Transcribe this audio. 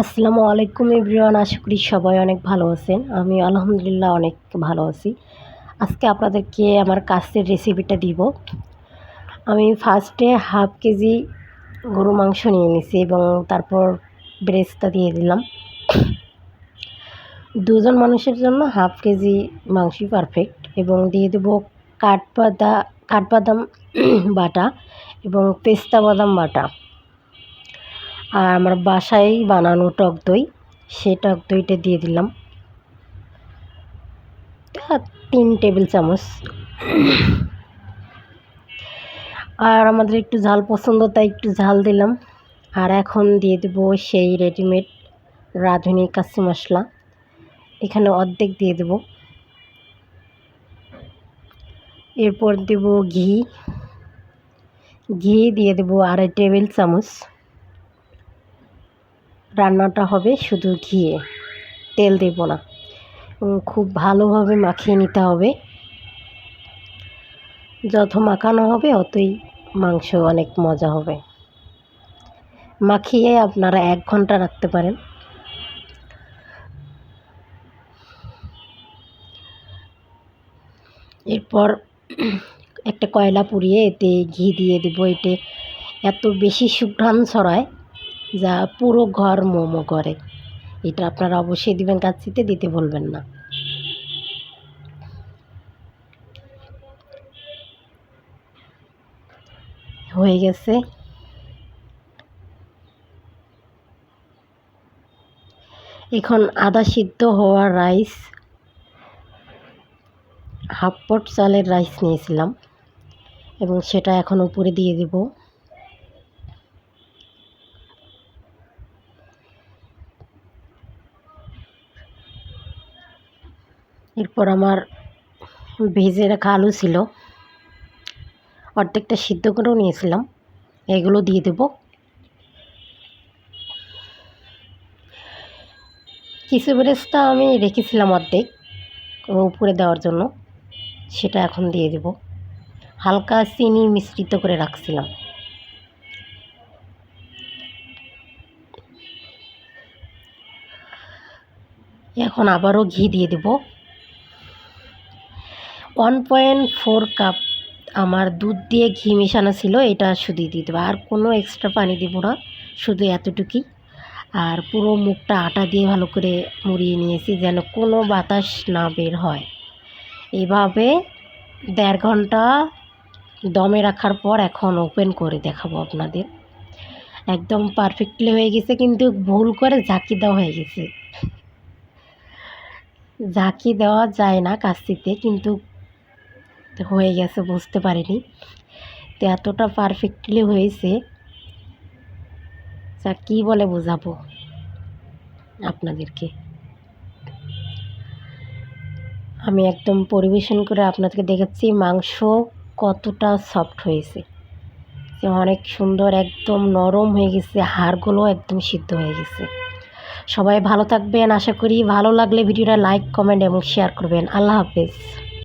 আসসালামু আলাইকুম এভরিওয়ান, আশা করি সবাই অনেক ভালো আছেন। আমি আলহামদুলিল্লাহ অনেক ভালো আছি। আজকে আপনাদেরকে আমার কাছের রেসিপিটা দিব। আমি ফার্স্টে হাফ কেজি গরু মাংস নিয়ে নিছি এবং তারপর ব্রেস্টটা দিয়ে দিলাম। দুজন মানুষের জন্য হাফ কেজি মাংসই পারফেক্ট এবং দিয়ে দেব কাঠবাদা, কাঠবাদাম বাটা এবং পেস্তা বাদাম বাটা। আর আমার বাসায় বানানো টক দই, সে টক দইটা দিয়ে দিলাম। তিন টেবিল চামচ। আর আমাদের একটু ঝাল পছন্দ, তাই একটু ঝাল দিলাম। আর এখন দিয়ে দেব সেই রেডিমেড রাঁধুনি কাশি মশলা। এখানে অর্ধেক দিয়ে দেব। এরপর দেব ঘি। ঘি দিয়ে দেব আড়াই টেবিল চামচ। রান্নাটা হবে শুধু ঘিয়ে। তেল দেব না। খুব ভালোভাবে মাখিয়ে নিতে হবে। যত মাখানো হবে, অতই মাংস অনেক মজা হবে। মাখিয়ে আপনারা এক ঘণ্টা রাখতে পারেন। এরপর একটা কয়লা পুড়িয়ে এতে ঘি দিয়ে দেবো। এতে এত বেশি সুঘ্রাণ ছড়ায় যা পুরো ঘর মোমো করে। এটা আপনারা অবশ্যই দিবেন কাচ্ছিতে দিতে বলবেন না। হয়ে গেছে। এখন আদা সিদ্ধ হওয়া রাইস, হাফ পট চালের রাইস নিয়েছিলাম এবং সেটা এখন উপরে দিয়ে দেবো। এরপর আমার ভেজে রাখা আলু ছিল। অর্ধেকটা সিদ্ধ করেও নিয়েছিলাম। এগুলো দিয়ে দেব। কিছু বেরেস্তা আমি রেখেছিলাম অর্ধেক উপরে দেওয়ার জন্য। সেটা এখন দিয়ে দেব। হালকা চিনি মিশ্রিত করে রাখছিলাম। এখন আবারও ঘি দিয়ে দেবো। ওয়ান পয়েন্ট ফোর কাপ আমার দুধ দিয়ে ঘি মেশানো ছিল, এটা শুধু দিয়ে দেবো। আর কোনো এক্সট্রা পানি দেবো না, শুধু এতটুকুই। আর পুরো মুখটা আটা দিয়ে ভালো করে মুড়িয়ে নিয়েছি যেন কোনো বাতাস না বের হয়। এভাবে দেড় ঘণ্টা দমে রাখার পর এখন ওপেন করে দেখাবো আপনাদের। একদম পারফেক্টলি হয়ে গেছে, কিন্তু ভুল করে ঝাঁকি দেওয়া হয়ে গেছে। ঝাঁকি দেওয়া যায় না কাস্তিতে কিন্তু হয়ে গেছে, বুঝতে পারিনি। তো এতটা পারফেক্টলি হয়েছে যা কী বলে বোঝাবো আপনাদেরকে? আমি একদম পরিবেশন করে আপনাদেরকে দেখাচ্ছি, মাংস কতটা সফট হয়েছে। যে অনেক সুন্দর, একদম নরম হয়ে গেছে, হাড়গুলো একদম সিদ্ধ হয়ে গেছে। সবাই ভালো থাকবেন, আশা করি ভালো লাগলে ভিডিওটা লাইক কমেন্ট এবং শেয়ার করবেন। আল্লাহ হাফেজ।